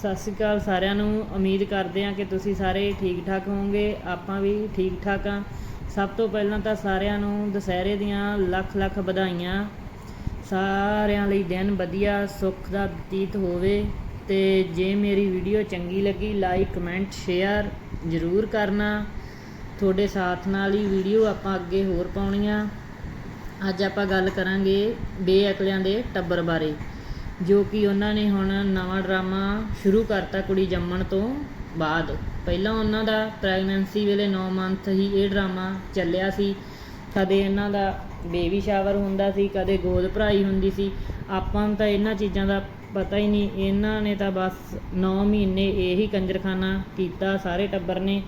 ਸਤਿ ਸ਼੍ਰੀ ਅਕਾਲ ਸਾਰਿਆਂ ਨੂੰ। ਉਮੀਦ ਕਰਦੇ ਹਾਂ ਕਿ ਤੁਸੀਂ ਸਾਰੇ ਠੀਕ ਠਾਕ ਹੋਵੋਗੇ। ਆਪਾਂ ਵੀ ਠੀਕ ਠਾਕ ਹਾਂ। ਸਭ ਤੋਂ ਪਹਿਲਾਂ ਤਾਂ ਸਾਰਿਆਂ ਨੂੰ ਦੁਸਹਿਰੇ ਦੀਆਂ ਲੱਖ ਲੱਖ ਵਧਾਈਆਂ। ਸਾਰਿਆਂ ਲਈ ਦਿਨ ਵਧੀਆ, ਸੁੱਖ ਦਾ ਬਤੀਤ ਹੋਵੇ। ਤੇ ਜੇ ਮੇਰੀ ਵੀਡੀਓ ਚੰਗੀ ਲੱਗੀ ਲਾਈਕ ਕਮੈਂਟ ਸ਼ੇਅਰ ਜ਼ਰੂਰ ਕਰਨਾ। ਤੁਹਾਡੇ ਸਾਥ ਨਾਲ ਹੀ ਵੀਡੀਓ ਆਪਾਂ ਅੱਗੇ ਹੋਰ ਪਾਉਣੀਆਂ। ਅੱਜ ਆਪਾਂ ਗੱਲ ਕਰਾਂਗੇ ਬੇਅਕਲਿਆਂ ਦੇ ਟੱਬਰ ਬਾਰੇ। ਜੋ ਕਿ ਉਹਨਾਂ ਨੇ ਹੁਣ ਨਵਾਂ ਡਰਾਮਾ ਸ਼ੁਰੂ ਕਰਤਾ ਕੁੜੀ ਜੰਮਣ ਤੋਂ ਬਾਅਦ। ਪਹਿਲਾਂ ਉਹਨਾਂ ਦਾ ਪ੍ਰੈਗਨੈਂਸੀ ਵੇਲੇ 9 ਮੰਥ ਹੀ ਇਹ ਡਰਾਮਾ ਚੱਲਿਆ ਸੀ। ਕਦੇ ਇਹਨਾਂ ਦਾ ਬੇਬੀ ਸ਼ਾਵਰ ਹੁੰਦਾ ਸੀ, ਕਦੇ ਗੋਦ ਭਰਾਈ ਹੁੰਦੀ ਸੀ। ਆਪਾਂ ਨੂੰ ਤਾਂ ਇਹਨਾਂ ਚੀਜ਼ਾਂ ਦਾ ਪਤਾ ਹੀ ਨਹੀਂ। ਇਹਨਾਂ ਨੇ ਤਾਂ ਬਸ 9 ਮਹੀਨੇ ਇਹੀ ਕੰਜਰਖਾਨਾ ਕੀਤਾ, ਸਾਰੇ ਟੱਬਰ ਨੇ।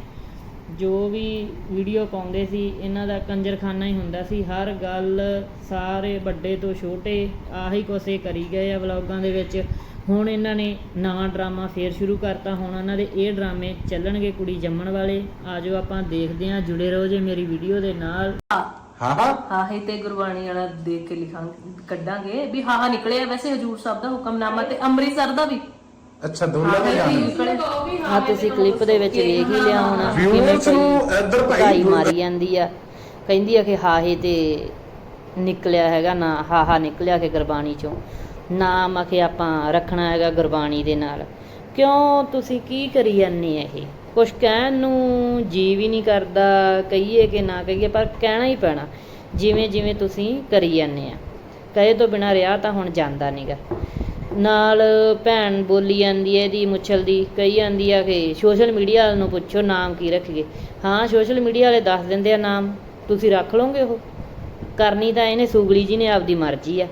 ਜੋ ਵੀ ਵੀਡੀਓ ਪਾਉਂਦੇ ਸੀ ਇਹਨਾਂ ਦਾ ਕੰਜਰਖਾਨਾ ਹੀ ਹੁੰਦਾ ਸੀ। ਹਰ ਗੱਲ ਸਾਰੇ ਵੱਡੇ ਤੋਂ ਛੋਟੇ ਆਹੀ ਕੋਸੇ ਕਰੀ ਗਏ ਆ ਵਲੌਗਾਂ ਦੇ ਵਿੱਚ। ਹੁਣ ਇਹਨਾਂ ਨੇ ਨਵਾਂ ਡਰਾਮਾ ਫੇਰ ਸ਼ੁਰੂ ਕਰਤਾ। ਹੁਣ ਉਹਨਾਂ ਦੇ ਇਹ ਡਰਾਮੇ ਚੱਲਣਗੇ ਕੁੜੀ ਜੰਮਣ ਵਾਲੇ। ਆਜੋ ਆਪਾਂ ਦੇਖਦੇ ਹਾਂ ਜੁੜੇ ਰਹੋ ਜੇ ਮੇਰੀ ਵੀਡੀਓ ਦੇ ਨਾਲ। ਹਾਂ। ਹਾਂ। ਤੇ ਗੁਰਬਾਣੀ ਵਾਲਾ ਦੇਖ ਕੇ ਲਿਖਾਂਗੇ ਕੱਢਾਂਗੇ। ਵੀ ਹਾਂ ਹਾਂ ਨਿਕਲਿਆ। ਵੈਸੇ ਹਜੂਰ ਸਾਹਿਬ ਦਾ ਹੁਕਮਨਾਮਾ ਤੇ ਅੰਮ੍ਰਿਤਸਰ ਦਾ ਵੀ। ਅੱਛਾ ਦੋਨਾਂ ਦੇ ਜਾਣ। ਨਿਕਲੇ ਆ ਤੁਸੀਂ ਕਲਿੱਪ ਦੇ ਵਿੱਚ ਵੇਖ ਹੀ ਲਿਆ ਹੋਣਾ ਵਿਊਅਰਸ ਨੂੰ ਇੱਧਰ ਭਾਈ ਭਾਈ ਮਾਰੀ ਜਾਂਦੀ ਆ। ਕਹਿੰਦੀ ਆ ਕਿ ਹਾਹੇ ਤੇ ਨਿਕਲਿਆ ਹੈਗਾ ਨਾ ਹਾਹਾ ਨਿਕਲਿਆ ਕਿ ਗੁਰਬਾਣੀ ਚੋਂ। ਨਾਮ ਆ ਕਿ ਆਪਾਂ ਰੱਖਣਾ ਹੈਗਾ ਗੁਰਬਾਣੀ ਦੇ ਨਾਲ। ਕਿਉਂ ਤੁਸੀਂ ਕੀ ਕਰੀ ਜਾਂਦੇ ਆ ਇਹ? ਕੁਛ ਕਹਿਣ ਨੂੰ ਜੀ ਵੀ ਨਹੀਂ ਕਰਦਾ ਕਹੀਏ ਕਿ ਨਾ ਕਹੀਏ ਪਰ ਕਹਿਣਾ ਹੀ ਪੈਣਾ। ਜਿਵੇਂ ਜਿਵੇਂ ਤੁਸੀਂ ਕਰੀ ਜਾਂਦੇ ਆ। ਕਹੇ ਤੋਂ ਬਿਨਾ ਰਿਹਾ ਤਾਂ ਹੁਣ ਜਾਂਦਾ ਨਹੀਂਗਾ ਨਾਲ ਭੈਣ ਬੋਲੀ ਜਾਂਦੀ ਹੈ, ਇਹਦੀ ਮੁੱਛਲ ਦੀ ਕਹੀ ਜਾਂਦੀ ਆ ਕਿ ਸੋਸ਼ਲ ਮੀਡੀਆ ਨੂੰ ਪੁੱਛੋ ਨਾਮ ਕੀ ਰੱਖੀਏ। ਹਾਂ ਸੋਸ਼ਲ ਮੀਡੀਆ ਵਾਲੇ ਦੱਸ ਦਿੰਦੇ ਆ ਨਾਮ, ਤੁਸੀਂ ਰੱਖ ਲਓਗੇ ਉਹ। ਕਰਨੀ ਤਾਂ ਇਹਨੇ ਸੂਗਲੀ ਜੀ ਨੇ ਆਪਦੀ ਮਰਜ਼ੀ ਆ।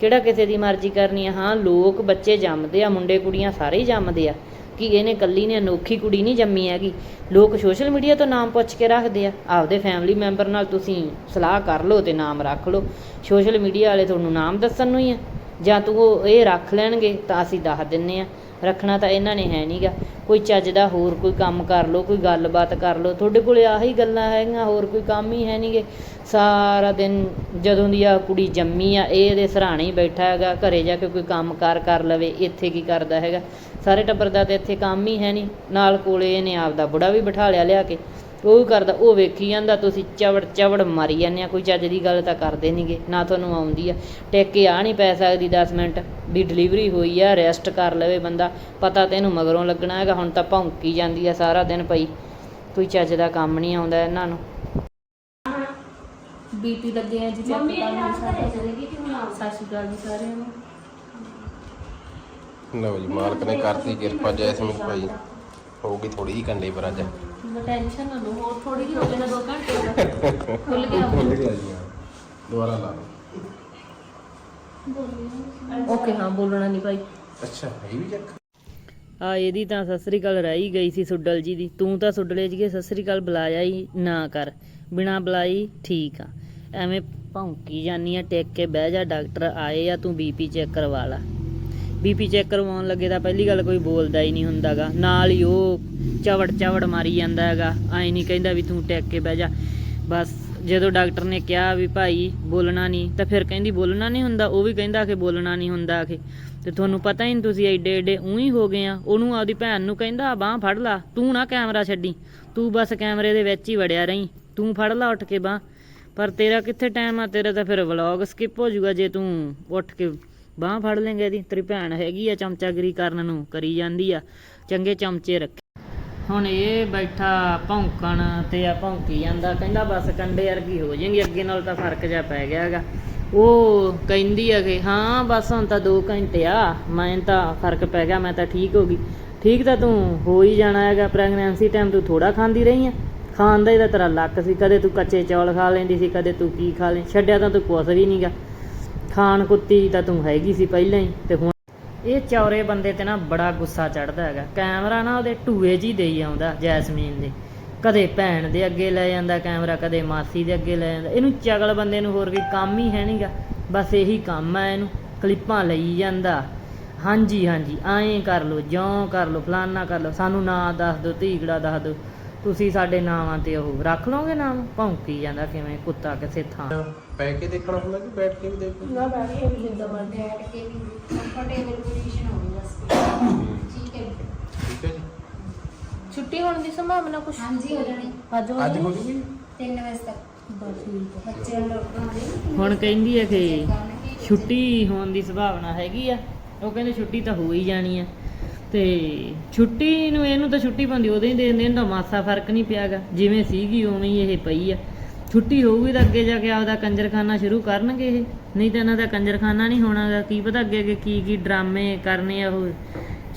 ਕਿਹੜਾ ਕਿਸੇ ਦੀ ਮਰਜ਼ੀ ਕਰਨੀ ਆ? ਹਾਂ, ਲੋਕ ਬੱਚੇ ਜੰਮਦੇ ਆ, ਮੁੰਡੇ ਕੁੜੀਆਂ ਸਾਰੇ ਹੀ ਜੰਮਦੇ ਆ। ਕਿ ਇਹਨੇ ਕੱਲੀ ਨੇ ਅਨੋਖੀ ਕੁੜੀ ਨਹੀਂ ਜੰਮੀ ਹੈਗੀ? ਲੋਕ ਸੋਸ਼ਲ ਮੀਡੀਆ ਤੋਂ ਨਾਮ ਪੁੱਛ ਕੇ ਰੱਖਦੇ ਆ। ਆਪਦੇ ਫੈਮਿਲੀ ਮੈਂਬਰ ਨਾਲ ਤੁਸੀਂ ਸਲਾਹ ਕਰ ਲਓ ਤੇ ਨਾਮ ਰੱਖ ਲਓ। ਸੋਸ਼ਲ ਮੀਡੀਆ ਵਾਲੇ ਤੁਹਾਨੂੰ ਨਾਮ ਦੱਸਣ ਨੂੰ ਹੀ ਆ। ਜਾਂ ਤੂੰ ਉਹ ਇਹ ਰੱਖ ਲੈਣਗੇ ਤਾਂ ਅਸੀਂ ਦੱਸ ਦਿੰਨੇ ਆ। ਰੱਖਣਾ ਤਾਂ ਇਹਨਾਂ ਨੇ ਹੈ ਨਹੀਂਗਾ ਕੋਈ ਚੱਜ ਦਾ ਹੋਰ ਕੋਈ ਕੰਮ ਕਰ ਲਓ, ਕੋਈ ਗੱਲਬਾਤ ਕਰ ਲਓ। ਤੁਹਾਡੇ ਕੋਲੇ ਆਹੀ ਗੱਲਾਂ ਹੈਗੀਆਂ, ਹੋਰ ਕੋਈ ਕੰਮ ਹੀ ਹੈ ਨਹੀਂਗੇ ਸਾਰਾ ਦਿਨ ਜਦੋਂ ਦੀ ਆ ਕੁੜੀ ਜੰਮੀ ਆ, ਇਹ ਇਹਦੇ ਸਰਾਣੇ ਹੀ ਬੈਠਾ ਹੈਗਾ, ਘਰੇ ਜਾ ਕੇ ਕੋਈ ਕੰਮ ਕਾਰ ਕਰ ਲਵੇ, ਇੱਥੇ ਕੀ ਕਰਦਾ ਹੈਗਾ। ਸਾਰੇ ਟੱਬਰ ਦਾ ਤੇ ਇੱਥੇ ਕੰਮ ਹੀ ਹੈ ਨਹੀਂ ਨਾਲ ਕੋਲੇ ਇਹਨੇ ਆਪਦਾ ਬੁੜਾ ਵੀ ਬਿਠਾ ਲਿਆ ਲਿਆ ਕੇ। ਉਹ ਵੀ ਕਰਦਾ ਉਹ ਵੇਖੀ ਜਾਂਦਾ ਤੁਸੀਂ ਚਵੜ ਚਵੜ ਮਾਰੀ ਜਾਂਦੇ ਆ ਕੋਈ ਚੱਜ ਦੀ ਗੱਲ ਤਾਂ ਕਰਦੇ ਨਹੀਂਗੇ ਨਾ ਤੁਹਾਨੂੰ ਆਉਂਦੀ ਆ। ਟਿਕ ਕੇ ਆ ਨਹੀਂ ਪੈ ਸਕਦੀ 10 ਮਿੰਟ ਵੀ ਡਿਲੀਵਰੀ ਹੋਈ ਆ ਰੈਸਟ ਕਰ ਲਵੇ ਬੰਦਾ। ਪਤਾ ਤੇ ਇਹਨੂੰ ਮਗਰੋਂ ਲੱਗਣਾ ਹੈਗਾ ਹੁਣ ਤਾਂ ਭੌਂਕੀ ਜਾਂਦੀ ਆ ਸਾਰਾ ਦਿਨ ਪਈ। ਕੋਈ ਚੱਜ ਦਾ ਕੰਮ ਨਹੀਂ ਆਉਂਦਾ ਇਹਨਾਂ ਨੂੰ। ਬੀਪੀ ਲੱਗੇ ਆ ਜੀ ਚੈੱਕ ਕਰਨ ਸਾਡਾ ਸਤਿ ਸ਼੍ਰੀ ਅਕਾਲ ਜੀ ਸਾਰਿਆਂ ਨੂੰ। ਲਓ ਜੀ ਮਾਲਕ ਨੇ ਕਰਤੀ ਕਿਰਪਾ ਜੈਸਮੀਨ ਭਾਈ। ਹੋਊਗੀ ਥੋੜੀ ਜਿਹੀ ਕੰਡੇ ਪਰ ਅੱਜ। ਟੈਨਸ਼ਨ ਨਾ ਲਓ ਹੋਰ ਥੋੜੀ ਜਿਹੀ ਹੋ ਜਾਣਾ 2 ਘੰਟੇ ਖੁੱਲ ਗਿਆ। ਭੁੱਲ ਗਿਆ ਜੀ ਹਾਂ। ਦੁਬਾਰਾ ਲਾ ਲਓ। ਓਕੇ ਹਾਂ ਬੋਲਣਾ ਨਹੀਂ ਭਾਈ। ਅੱਛਾ ਇਹ ਵੀ ਚੱਕ। ਆ ਇਹਦੀ ਤਾਂ ਸਤਿ ਸ੍ਰੀ ਅਕਾਲ ਰਹਿ ਗਈ ਸੀ ਸੁੱਡਲ ਜੀ ਦੀ। ਤੂੰ ਤਾਂ ਸੁੱਡਲੇ ਜੀਏ ਸਤਿ ਸ੍ਰੀ ਅਕਾਲ ਬੁਲਾਇਆ ਹੀ ਨਾ ਕਰ। ਬਿਨਾ ਬੁਲਾਈ ਠੀਕ ਆ। ਐਵੇਂ ਭੌਂਕੀ ਜਾਨੀ ਆ ਟਿਕ ਕੇ ਬਹਿ ਜਾ ਡਾਕਟਰ ਆਏ ਆ ਤੂੰ ਬੀਪੀ ਚੈੱਕ ਕਰਵਾ ਲਾ। ਬੀਪੀ ਚੈੱਕ ਕਰਵਾਉਣ ਲੱਗੇ ਤਾਂ ਪਹਿਲੀ ਗੱਲ ਕੋਈ ਬੋਲਦਾ ਹੀ ਨਹੀਂ ਹੁੰਦਾਗਾ। ਨਾਲ ਹੀ ਉਹ ਚਵੜ ਚਵੜ ਮਾਰੀ ਜਾਂਦਾ ਹੈਗਾ। ਐ ਨਹੀਂ ਕਹਿੰਦਾ ਵੀ ਤੂੰ ਟਿਕ ਕੇ ਬਹਿ ਜਾ। ਬਸ ਜਦੋਂ ਡਾਕਟਰ ਨੇ ਕਿਹਾ ਵੀ ਭਾਈ ਬੋਲਣਾ ਨਹੀਂ, ਤਾਂ ਫਿਰ ਕਹਿੰਦੀ ਬੋਲਣਾ ਨਹੀਂ ਹੁੰਦਾ, ਉਹ ਵੀ ਕਹਿੰਦਾ ਕਿ ਬੋਲਣਾ ਨਹੀਂ ਹੁੰਦਾ ਕਿ ਤੇ ਤੁਹਾਨੂੰ ਪਤਾ ਹੀ ਨਹੀਂ ਤੁਸੀਂ ਐਡੇ ਐਡੇ ਉਹੀ ਹੋ ਗਏ ਆ। ਉਹਨੂੰ ਆਪਦੀ ਭੈਣ ਨੂੰ ਕਹਿੰਦਾ ਬਾਹ ਫੜ ਲਾ, ਤੂੰ ਨਾ ਕੈਮਰਾ ਛੱਡੀ। ਤੂੰ ਬਸ ਕੈਮਰੇ ਦੇ ਵਿੱਚ ਹੀ ਵੜਿਆ ਰਹੀਂ। ਤੂੰ ਫੜ ਲਾ ਉੱਠ ਕੇ ਬਾਹ। ਪਰ ਤੇਰਾ ਕਿੱਥੇ ਟਾਈਮ ਆ? ਤੇਰਾ ਤਾਂ ਫਿਰ ਵਲੌਗ ਸਕਿਪ ਹੋ ਜਾਊਗਾ ਜੇ ਤੂੰ ਉੱਠ ਕੇ ਬਾਹ ਫੜ ਲੇਂਗੇ ਇਹਦੀ। ਤੇਰੀ ਭੈਣ ਹੈਗੀ ਆ ਚਮਚਾਗਰੀ ਕਰਨ ਨੂੰ, ਕਰੀ ਜਾਂਦੀ ਆ। ਚੰਗੇ ਚਮਚੇ ਰੱਖੇ। ਹੁਣ ਇਹ ਬੈਠਾ ਭੌਂਕਣ ਤੇ ਆ ਭੌਂਕੀ ਜਾਂਦਾ। ਕਹਿੰਦਾ ਬਸ ਕੰਡੇ ਵਰਗੀ ਹੋ ਜਾਏਗੀ, ਅੱਗੇ ਨਾਲ ਤਾਂ ਫ਼ਰਕ ਜਿਹਾ ਪੈ ਗਿਆ ਹੈਗਾ ਉਹ ਕਹਿੰਦੀ ਆ ਕਿ, ਹਾਂ, ਬਸ ਹੁਣ ਤਾਂ 2 ਘੰਟੇ ਆ। ਮੈਂ ਤਾਂ ਫ਼ਰਕ ਪੈ ਗਿਆ, ਮੈਂ ਤਾਂ ਠੀਕ ਹੋ ਗਈ। ਠੀਕ ਤਾਂ ਤੂੰ ਹੋ ਹੀ ਜਾਣਾ ਹੈਗਾ। ਪ੍ਰੈਗਨੈਂਸੀ ਟਾਈਮ ਤੂੰ ਥੋੜਾ ਖਾਂਦੀ ਰਹੀ ਆ। ਖਾਣ ਦਾ ਇਹਦਾ ਤੇਰਾ ਲੱਕ ਸੀ। ਕਦੇ ਤੂੰ ਕੱਚੇ ਚੌਲ ਖਾ ਲੈਂਦੀ ਸੀ, ਕਦੇ ਤੂੰ ਕੀ ਖਾ ਲੈ ਛੱਡਿਆ ਤਾਂ ਤੂੰ ਕੁਛ ਵੀ ਨਹੀਂਗਾ ਖਾਣ ਕੁੱਤੀ ਤਾਂ ਤੂੰ ਹੈਗੀ ਸੀ ਪਹਿਲਾਂ ਹੀ, ਤੇ ਹੁਣ ਇਹ ਚੌਰੇ ਬੰਦੇ ਤੇ ਨਾ ਬੜਾ ਗੁੱਸਾ ਚੜਦਾ ਹੈਗਾ। ਕੈਮਰਾ ਨਾ ਉਹਦੇ ਟੂਏ ਜੀ ਦੇਈ ਆਉਂਦਾ ਜੈਸਮੀਨ ਦੇ। ਕਦੇ ਭੈਣ ਦੇ ਅੱਗੇ ਲੈ ਜਾਂਦਾ ਕੈਮਰਾ, ਕਦੇ ਮਾਸੀ ਦੇ ਅੱਗੇ ਲੈ ਜਾਂਦਾ। ਇਹਨੂੰ ਚਗਲ ਬੰਦੇ ਨੂੰ ਹੋਰ ਕੋਈ ਕੰਮ ਹੀ ਹੈ ਨਹੀਂਗਾ ਬਸ ਇਹੀ ਕੰਮ ਹੈ ਇਹਨੂੰ, ਕਲਿੱਪਾਂ ਲਈ ਜਾਂਦਾ। ਹਾਂਜੀ ਹਾਂਜੀ, ਐਂ ਕਰ ਲਓ, ਜਿਉਂ ਕਰ ਲਓ, ਫਲਾਨਾ ਕਰ ਲੋ ਸਾਨੂੰ ਨਾ ਦੱਸ ਦਿਓ ਧੀਗੜਾ ਦੱਸ ਦਿਓ। ਤੁਸੀਂ ਸਾਡੇ ਨਾਵਾਂ ਤੇ ਉਹ ਰੱਖ ਲਓਗੇ ਨਾਮ? ਭੌਂਕੀ ਜਾਂਦਾ ਕਿਵੇਂ ਕੁੱਤਾ ਕਿਸੇ ਥਾਂ। ਪੈ ਕੇ ਦੇਖਣਾ ਹੁੰਦਾ ਕਿ ਬੈਠ ਕੇ ਵੀ ਦੇਖੋ? ਨਾ ਬੈਠ ਕੇ ਵੀ ਜਿੰਦਾ ਮਰਜ਼ੀ ਬੈਠ ਕੇ ਵੀ ਕੰਫਰਟੇਬਲ ਪੋਜੀਸ਼ਨ ਹੋਣੀ ਬਸ। ਠੀਕ ਹੈ ਛੁੱਟੀ ਹੋਣ ਦੀ ਸੰਭਾਵਨਾ ਕੁਛ? ਹਾਂਜੀ ਹੋ ਜਾਣੀ। ਅੱਜ ਹੋ ਅੱਜ? ਹੋ ਜੂਗੀ? 3 ਵਜੇ ਤੱਕ। ਬਸ ਠੀਕ ਆ। ਬੱਚੇ ਆਉਂਦੇ ਹੁਣ ਕਹਿੰਦੀ ਹੈ ਕਿ ਛੁੱਟੀ ਹੋਣ ਦੀ ਸੰਭਾਵਨਾ ਹੈਗੀ ਆ। ਉਹ ਕਹਿੰਦੇ ਛੁੱਟੀ ਤਾਂ ਹੋ ਹੀ ਜਾਣੀ ਆ। ਤੇ ਛੁੱਟੀ ਨੂੰ ਇਹਨੂੰ ਤਾਂ ਛੁੱਟੀ ਪਾਉਂਦੀ, ਉਦੋਂ ਹੀ ਦੇ ਦਿੰਦੇ, ਇਹਨੂੰ ਮਾਸਾ ਫ਼ਰਕ ਨਹੀਂ ਪਿਆਗਾ, ਜਿਵੇਂ ਸੀਗੀ ਉਵੇਂ ਹੀ ਇਹ ਪਈ ਆ। ਛੁੱਟੀ ਹੋਊਗੀ ਤਾਂ ਅੱਗੇ ਜਾ ਕੇ ਆਪਦਾ ਕੰਜਰਖਾਨਾ ਸ਼ੁਰੂ ਕਰਨਗੇ ਇਹ, ਨਹੀਂ ਤਾਂ ਇਹਨਾਂ ਦਾ ਕੰਜਰਖਾਨਾ ਨਹੀਂ ਹੋਣਾਗਾ, ਕੀ ਪਤਾ ਅੱਗੇ ਅੱਗੇ ਕੀ ਕੀ ਡਰਾਮੇ ਕਰਨੇ ਆ ਉਹ,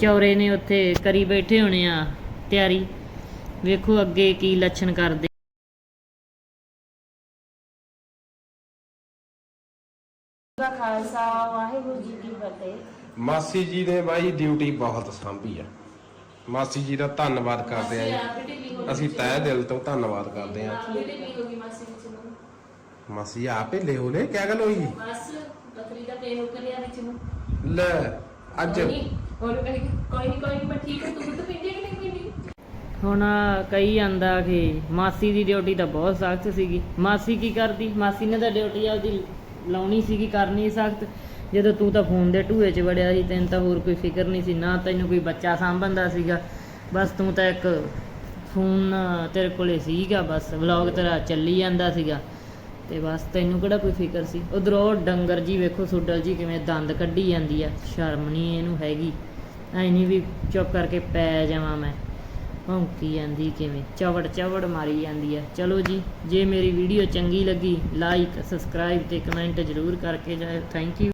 ਚੌਰੇ ਨੇ ਉੱਥੇ ਕਰੀ ਬੈਠੇ ਹੋਣੇ ਆ ਤਿਆਰੀ, ਵੇਖੋ ਅੱਗੇ ਕੀ ਲੱਛਣ ਕਰਦੇ। ਦਾ ਖਾਲਸਾ ਵਾਹਿਗੁਰੂ ਜੀ ਫਤਿਹ ਮਾਸੀ ਜੀ ਨੇ ਬਾਈ ਡਿਊਟੀ ਬਹੁਤ ਸੰਭੀ ਆ। ਮਾਸੀ ਜੀ ਦਾ ਧੰਨਵਾਦ ਕਰਦੇ ਆ ਜੀ। ਅਸੀਂ ਤਹਿ ਦਿਲ ਤੋਂ ਧੰਨਵਾਦ ਕਰਦੇ ਆ। ਮਾਸੀ ਆਪੇ ਲੈ ਹੋਲੇ ਕਿਆ ਗੱਲ ਹੋਈ? ਬਸ ਬਕਰੀ ਦਾ ਪੇਨ ਉਕਰਿਆ ਵਿੱਚ ਨੂੰ। ਲੈ ਅੱਜ ਉਹਨੂੰ ਕਹੀ ਕੋਈ ਨਹੀਂ ਕੋਈ ਨਹੀਂ ਠੀਕ ਹਾਂ। ਤੂੰ ਦੁੱਧ ਪੀਂਦੀ ਹੈ ਕਿ ਨਹੀਂ ਪੀਂਦੀ ਹੁਣ ਕਈ ਜਾਂਦਾ ਕਿ ਮਾਸੀ ਦੀ ਡਿਊਟੀ ਤਾਂ ਬਹੁਤ ਸਖਤ ਸੀਗੀ। ਮਾਸੀ ਕੀ ਕਰਦੀ? ਮਾਸੀ ਨੇ ਤਾਂ ਡਿਊਟੀ ਆਪਦੀ ਲਾਉਣੀ ਸੀਗੀ ਕਰਨੀ ਸਖਤ। ਜਦੋਂ ਤੂੰ ਤਾਂ ਫੋਨ ਦੇ ਢੂਏ 'ਚ ਵੜਿਆ ਸੀ, ਤੈਨੂੰ ਤਾਂ ਹੋਰ ਕੋਈ ਫਿਕਰ ਨਹੀਂ ਸੀ, ਨਾ ਤੈਨੂੰ ਕੋਈ ਬੱਚਾ ਸਾਂਭਣਦਾ ਸੀਗਾ। ਬਸ ਤੂੰ ਤਾਂ ਇੱਕ ਫੋਨ ਤੇਰੇ ਕੋਲੇ ਸੀਗਾ, ਬਸ ਵਲੌਗ ਤੇਰਾ ਚੱਲੀ ਜਾਂਦਾ ਸੀਗਾ। ਤੇ ਬਸ ਤੈਨੂੰ ਕਿਹੜਾ ਕੋਈ ਫਿਕਰ ਸੀ? ਉਧਰੋਂ ਡੰਗਰ ਜੀ ਵੇਖੋ, ਸੁੱਡਲ ਜੀ ਕਿਵੇਂ ਦੰਦ ਕੱਢੀ ਜਾਂਦੀ ਆ। ਸ਼ਰਮ ਨਹੀਂ ਇਹਨੂੰ ਹੈਗੀ। ਐ ਨਹੀਂ ਵੀ ਚੁੱਪ ਕਰਕੇ ਪੈ ਜਾਵਾਂ ਮੈਂ। ਭੌਂਕੀ ਜਾਂਦੀ ਕਿਵੇਂ? ਚਵੜ ਚਵੜ ਮਾਰੀ ਜਾਂਦੀ ਆ। ਚਲੋ ਜੀ, ਜੇ ਮੇਰੀ ਵੀਡੀਓ ਚੰਗੀ ਲੱਗੀ ਲਾਈਕ ਸਬਸਕ੍ਰਾਈਬ ਤੇ ਕਮੈਂਟ ਜ਼ਰੂਰ ਕਰਕੇ ਜਾਇਓ। Thank you